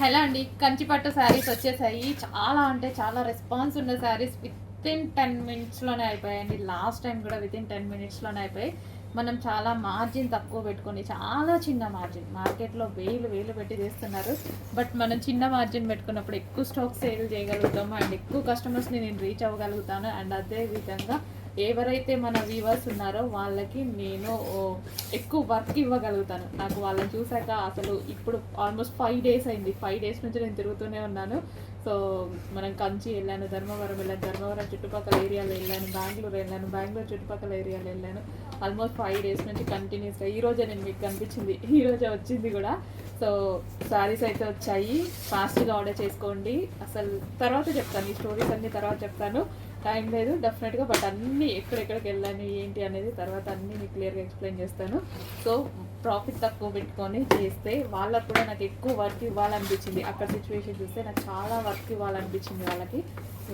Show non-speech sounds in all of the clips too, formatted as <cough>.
Hello అండి? కంచిపట్టు శారీస్ వచ్చేసాయి. చాలా అంటే చాలా రెస్పాన్స్ ఉన్న శారీస్ విత్ ఇన్ టెన్ మినిట్స్లోనే అయిపోయాయండి. లాస్ట్ టైం కూడా విత్ ఇన్ టెన్ మినిట్స్లోనే అయిపోయాయి. మనం చాలా మార్జిన్ తక్కువ పెట్టుకొని చాలా చిన్న మార్జిన్ మార్కెట్లో వేలు వేలు పెట్టి చేస్తున్నారు. బట్ మనం చిన్న మార్జిన్ పెట్టుకున్నప్పుడు ఎక్కువ స్టాక్ సేల్ చేయగలుగుతాము? అండ్ ఎక్కువ కస్టమర్స్ని నేను రీచ్ అవ్వగలుగుతాను. అండ్ అదే విధంగా ఎవరైతే మన వ్యూవర్స్ ఉన్నారో వాళ్ళకి నేను ఎక్కువ వర్క్ ఇవ్వగలుగుతాను. నాకు వాళ్ళని చూసాక అసలు ఇప్పుడు ఆల్మోస్ట్ ఫైవ్ డేస్ అయింది. ఫైవ్ డేస్ నుంచి నేను తిరుగుతూనే ఉన్నాను. సో మనం కంచి వెళ్ళాను ధర్మవరం వెళ్ళాను ధర్మవరం చుట్టుపక్కల ఏరియాలో వెళ్ళాను బెంగళూరు వెళ్ళాను బెంగళూరు చుట్టుపక్కల ఏరియాలో వెళ్ళాను. ఆల్మోస్ట్ ఫైవ్ డేస్ నుంచి కంటిన్యూస్గా ఈ రోజే నేను మీకు కనిపించింది. ఈ రోజే వచ్చింది కూడా. సో శారీస్ అయితే వచ్చాయి. ఫాస్ట్గా ఆర్డర్ చేసుకోండి. అసలు తర్వాత చెప్తాను ఈ స్టోరీస్ అన్ని తర్వాత చెప్తాను. టైం లేదు డెఫినెట్గా బట్ అన్నీ ఎక్కడెక్కడికి వెళ్ళాను ఏంటి అనేది తర్వాత అన్నీ మీకు క్లియర్గా ఎక్స్ప్లెయిన్ చేస్తాను. సో ప్రాఫిట్ తక్కువ పెట్టుకొని చేస్తే వాళ్ళకు కూడా నాకు ఎక్కువ వర్క్ ఇవ్వాలనిపించింది. అక్కడ సిచ్యువేషన్ చూస్తే నాకు చాలా వర్క్ ఇవ్వాలనిపించింది వాళ్ళకి.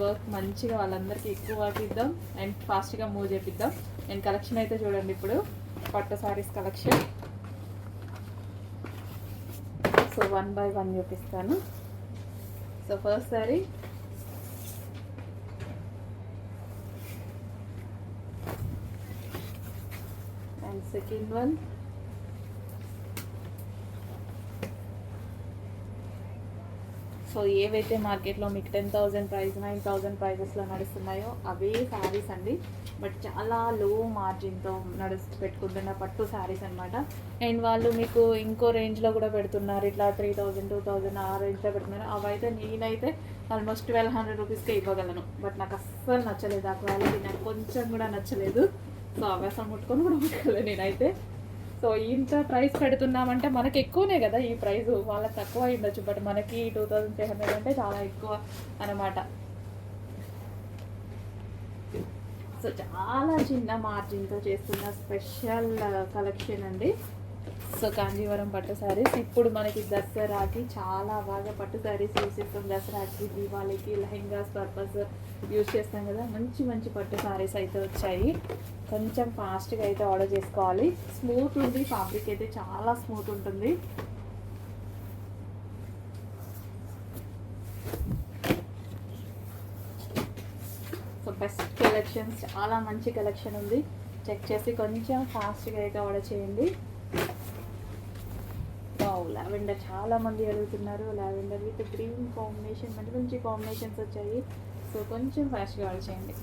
వర్క్ మంచిగా వాళ్ళందరికీ ఎక్కువ వర్క్ ఇద్దాం అండ్ ఫాస్ట్గా మూవ్ చేపిద్దాం. నేను కలెక్షన్ అయితే చూడండి ఇప్పుడు. పట్టు saris collection. So one by one చూపిస్తాను so first sorry and second one So ఏవైతే మార్కెట్లో మీకు ten thousand price nine thousand ప్రైజెస్లో నడుస్తున్నాయో అవే శారీస్ అండి. బట్ చాలా లో మార్జిన్తో నడుస్తు పెట్టుకుంటున్న పట్టు శారీస్ అనమాట అండ్ వాళ్ళు మీకు ఇంకో రేంజ్లో కూడా పెడుతున్నారు. ఇట్లా త్రీ థౌజండ్ టూ థౌజండ్ ఆ రేంజ్లో పెడుతున్నారు. అవైతే నేనైతే ఆల్మోస్ట్ ట్వెల్వ్ హండ్రెడ్ రూపీస్కే ఇవ్వగలను. బట్ నాకు అస్సలు నచ్చలేదు ఆ క్వాలిటీ. నాకు కొంచెం కూడా నచ్చలేదు. సో అవి ముట్టుకొని కూడా <laughs> ముట్టుకోలేదు నేనైతే. సో ఇంత ప్రైస్ పెడుతున్నామంటే మనకి ఎక్కువనే కదా ఈ ప్రైస్. వాళ్ళకి తక్కువ ఉండొచ్చు బట్ మనకి టూ థౌజండ్ ఫైవ్ హండ్రెడ్ అంటే చాలా ఎక్కువ అనమాట సో చాలా చిన్న మార్జిన్తో చేస్తున్న స్పెషల్ కలెక్షన్ uh, అండి. సో కాంజీవరం పట్టు శారీస్ ఇప్పుడు మనకి దసరాకి చాలా బాగా పట్టు శారీస్ యూస్ చేస్తాం. దసరాకి దీవాళికి లెహెంగాస్ పర్పస్ యూస్ చేస్తాం కదా. మంచి మంచి పట్టు శారీస్ అయితే వచ్చాయి. కొంచెం ఫాస్ట్గా అయితే ఆర్డర్ చేసుకోవాలి. స్మూత్ ఉంది. ఫ్యాబ్రిక్ అయితే చాలా స్మూత్ ఉంటుంది. సో బెస్ట్ కలెక్షన్స్ చాలా మంచి కలెక్షన్ ఉంది. చెక్ చేసి కొంచెం ఫాస్ట్గా అయితే ఆర్డర్ చేయండి. లావెండర్ చాలా మంది అడుగుతున్నారు. లావెండర్ విత్ గ్రీన్ కాంబినేషన్ మంచి మంచి కాంబినేషన్స్ వచ్చాయి. సో కొంచెం ఫాస్ట్గా ఆల్ చేయండి